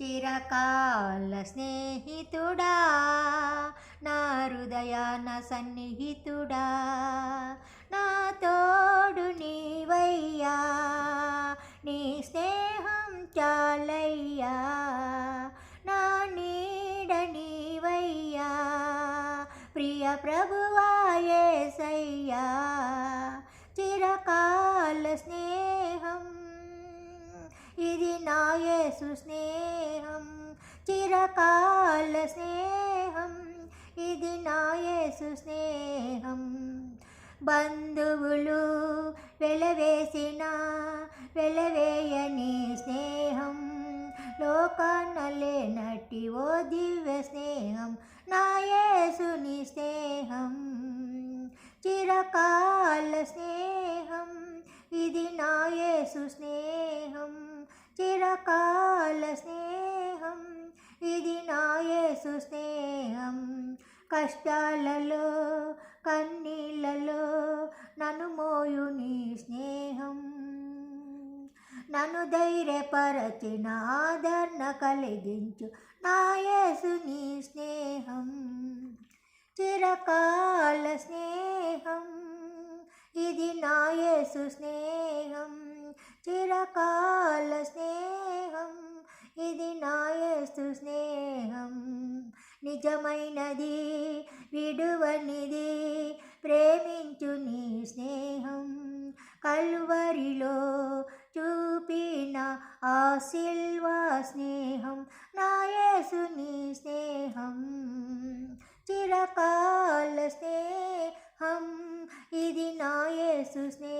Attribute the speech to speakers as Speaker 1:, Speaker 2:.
Speaker 1: చిరకాల స్నేహితుడా నా హృదయాన సన్నిహితుడా నా తోడు నీవయ్యా నీ స్నేహం చాలయ్యా నా నీడ నీవయ్యా ప్రియ ప్రభువాయేసయ్యా చిరకాల స్నేహ ఇది నా యేసు స్నేహం చిరకాల స్నేహం. ఇది నా యేసు స్నేహం. బంధువులు వెలవేసిన వెలవేయని స్నేహం. లోకానలే నటి ఓ దివ్య స్నేహం నా యేసుని స్నేహం. చిరకాల స్నేహం ఇది నా యేసు స్నేహం. చిరకాల స్నేహం ఇది నా యేసు స్నేహం. కష్టాలలో కన్నీళ్ళలో నన్ను మోయు నీ స్నేహం. నన్ను ధైర్యపరచిన ఆదరణ కలిగించు నా యేసు నీ స్నేహం. చిరకాల స్నేహం ఇది నా యేసు స్నేహం. చిరకాల స్నేహం ఇది నాయస్తు స్నేహం. నిజమైనది విడువనిది ప్రేమించు నీ స్నేహం. కల్వరిలో చూపిన ఆ సిల్వా స్నేహం నాయసు నీ స్నేహం. చిరకాల స్నేహం ఇది నాయసు స్నేహం